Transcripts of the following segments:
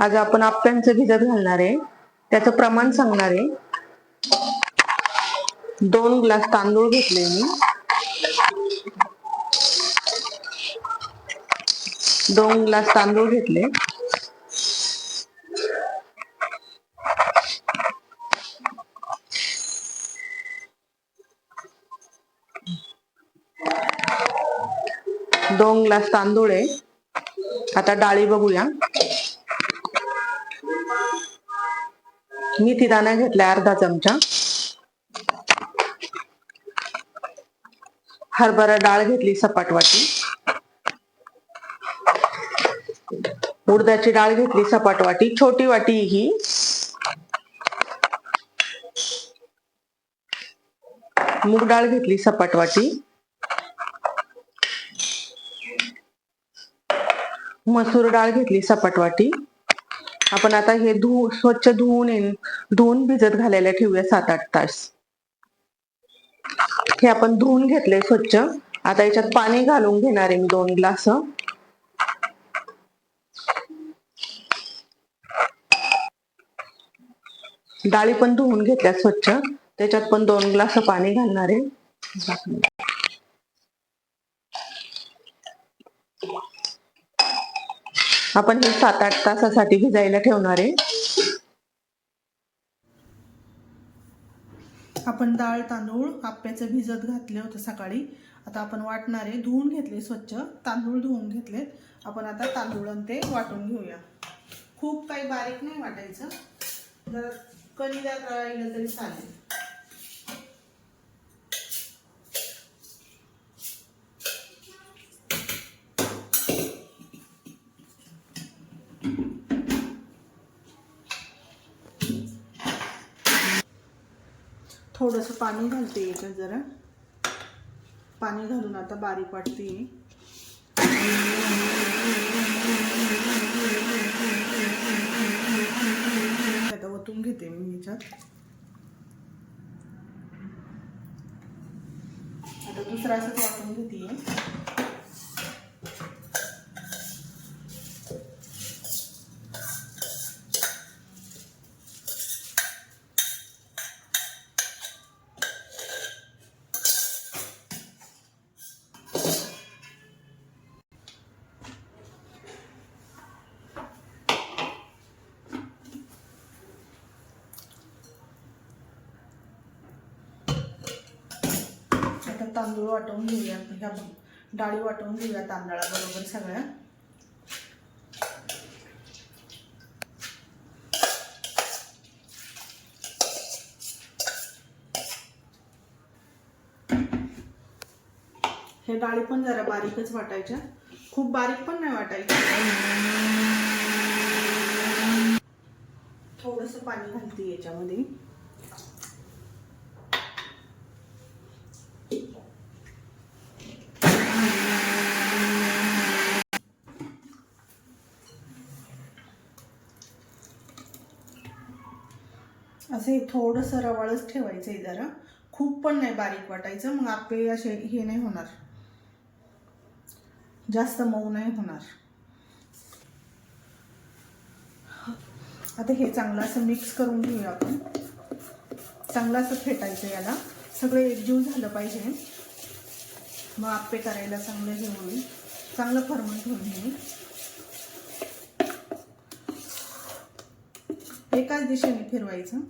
आज आपण आप्यांचं भिजत घालणार आहे. त्याचं प्रमाण सांगणार आहे. दोन ग्लास तांदूळ घेतले मी. दोन ग्लास तांदूळ घेतले. दोन ग्लास तांदूळ आहे. आता डाळी बघूया. मेथी दाणा घेतलाय अर्धा चमचा. हरभरा डाळ घेतली सपाट वाटी उडदाची डाळ घेतली सपाट वाटी छोटी वाटी ही. मूग डाळ घेतली सपाट वाटी मसूर डाळ घेतली सपाट वाटी आपण आता हे धु स्वच्छ धुवून धुवून भिजत घालायला ठेवूया सात आठ तास. हे आपण धुवून घेतले स्वच्छ. आता याच्यात पाणी घालून घेणार आहे मी दोन ग्लास. डाळी पण धुवून घेतल्या स्वच्छ. त्याच्यात पण दोन ग्लास पाणी घालणार आहे. आपण हे सात आठ तासासाठी भिजायला ठेवणार आहे. आपण डाळ तांदूळ आप्याचं भिजत घातले होते सकाळी. आता आपण वाटणार आहे धुवून घेतले स्वच्छ तांदूळ धुवून घेतले आपण आता तांदूळ आणि ते वाटून घेऊया. खूप काही बारीक नाही वाटायचं. जर कणीदार राहिलं तरी चालेल. थोडंसं पाणी घालते याच्यात जरा. पाणी घालून आता बारीक वाटते. आता ओतून घेते मी याच्यात. आता दुसरा असंच वाटून घेते. तांदूळ वाटवून घेऊया ह्या डाळी वाटवून घेऊया तांदळाबरोबर सगळ्या. हे डाळी पण जरा बारीकच वाटायच्या. खूप बारीक पण नाही वाटायच्या थोडस पाणी घालते याच्यामध्ये. असं हे थोडंसं रवाळच ठेवायचं आहे जरा. खूप पण नाही बारीक वाटायचं मग आपे असे हे नाही होणार. जास्त मऊ नाही होणार. आता हे चांगलं असं मिक्स करून घेऊया आपण. चांगलं असं फेटायचं याला. सगळं एकजीव झालं पाहिजे. मग आप्पे करायला चांगलं हे होईल. चांगलं फर्मंट होऊन घेईल एकाच दिशेने फिरवायचं.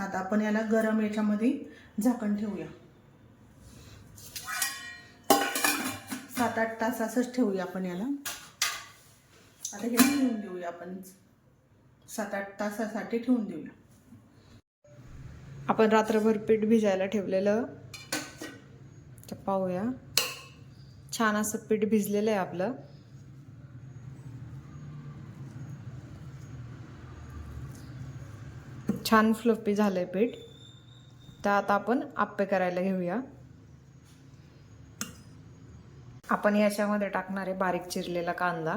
आता आपण याला गरम याच्यामध्ये झाकण ठेवूया. सात आठ तास असंच ठेवूया आपण याला. आता हे ठेवून देऊया आपण. सात आठ तासासाठी ठेवून देऊया. आपण रात्रभर पीठ भिजायला ठेवलेलं. पाहूया. छान असं पीठ भिजलेलं आहे आपलं. छान फ्लफी आहे पीठ. तर आता आपण आप्पे करायला घेऊया. आपण याच्यामध्ये टाकणार आहे बारीक चिरलेला कांदा.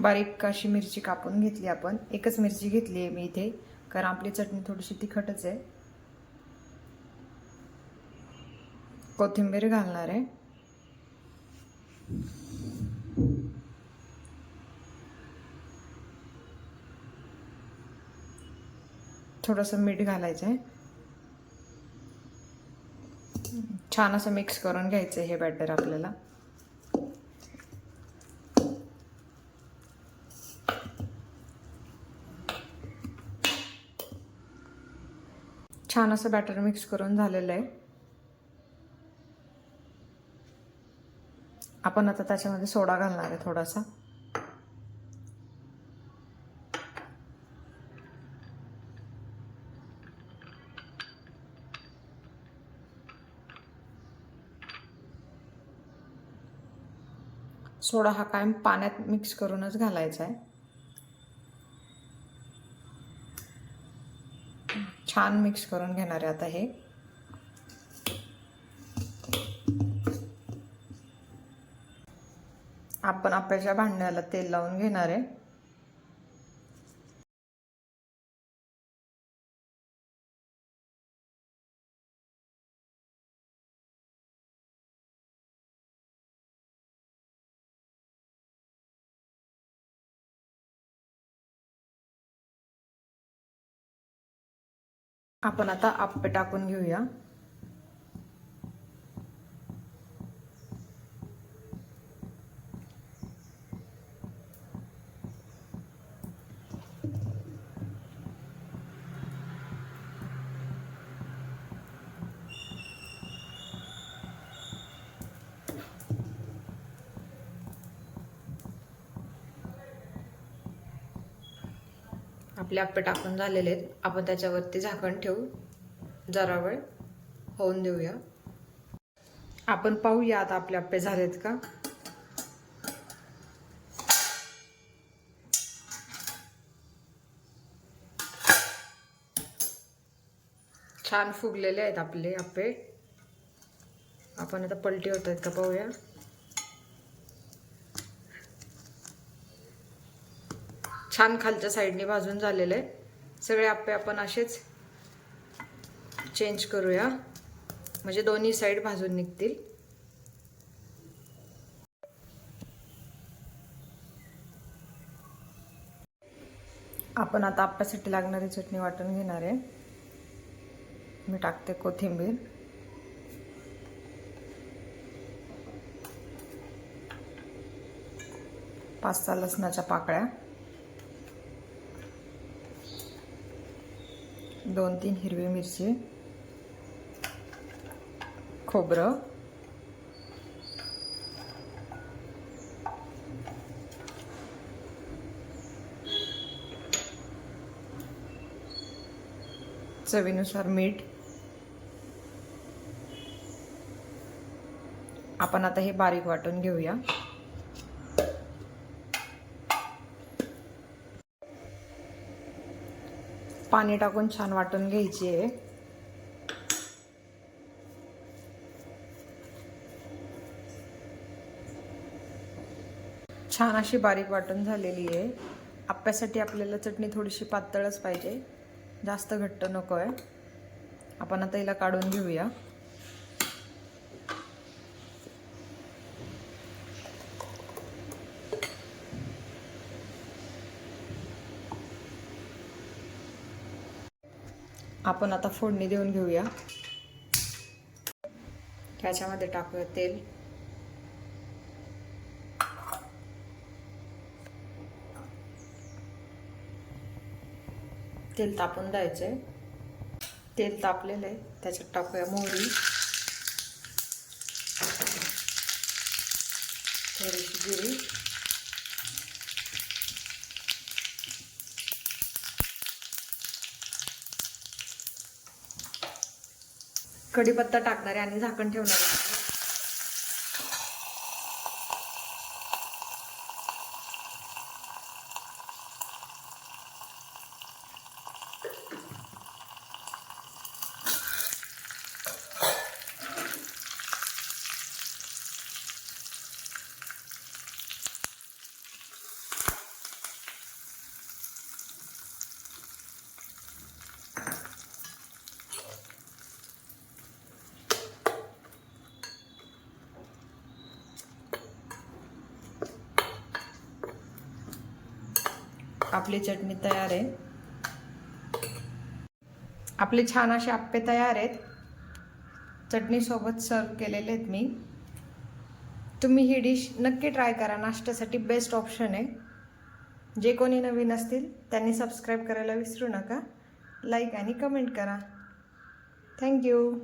बारीक अशी मिरची कापून घेतली आपण. एकच मिरची घेतली आहे मी इथे कारण आपली चटणी थोडीशी तिखटच आहे. कोथिंबीर घालणार आहे. थोडंसं मीठ घालायचं आहे. छान असं मिक्स करून घ्यायचं हे बॅटर आपल्याला. छान असं बॅटर मिक्स करून झालेलं आहे. आपण आता त्याच्यामध्ये सोडा घालणार आहे थोडासा. सोडा हा कायम पाण्यात मिक्स करूनच घालायचा आहे. छान मिक्स करून घेणार आहे आता हे. आपण आपल्याच्या भांड्याला तेल लावून घेणार आहे आपण आता आप्पे टाकून घेऊया. आपले आप्पे टाकून झालेले आहेत. आपण त्याच्यावरती झाकण ठेवू. जरा वेळ. होऊन देऊया. आपण पाहूया आता आपले आप्पे झालेत का? छान फुगलेले आहेत आपले आप्पे. आपण आता पलटी होत आहेत का पाहूया. छान खालच्या साईडने भाजून झालेले आहे. सगळे आप्पे आपण असेच चेंज करूया. म्हणजे दोन्ही साईड भाजून निघतील. आपण आता आप्प्यासाठी लागणारी चटणी वाटून घेणार आहे. मी टाकते कोथिंबीर. पाच सहा लसणाच्या पाकळ्या. दोन तीन हिरवी मिरची खोबरं चवीनुसार मीठ. आपण आता हे बारीक वाटून घेऊया. पाणी टाकून छान वाटून घ्यायची आहे. छान अशी बारीक वाटून झालेली आहे. आप्यासाठी आपल्याला चटणी थोडीशी पातळच पाहिजे. जास्त घट्ट नको आहे आपण आता हिला काढून घेऊया. आपण आता फोडणी देऊन घेऊया. ह्याच्यामध्ये टाकूया तेल. तेल तापून द्यायचंय तेल तापलेलं आहे. त्याच्यात टाकूया मोहरी. थोडीशी जिरी. कढीपत्ता टाकणार आहे आणि झाकण ठेवणार. आहे आपली चटणी तयार आहे. आपले छान असे आप्पे तयार आहेत. चटणीसोबत सर्व केलेले आहेत मी. तुम्ही ही डिश नक्की ट्राय करा. नाश्त्यासाठी बेस्ट ऑप्शन आहे. जे कोणी नवीन असतील त्यांनी सबस्क्राईब करायला विसरू नका. लाईक आणि कमेंट करा. थँक्यू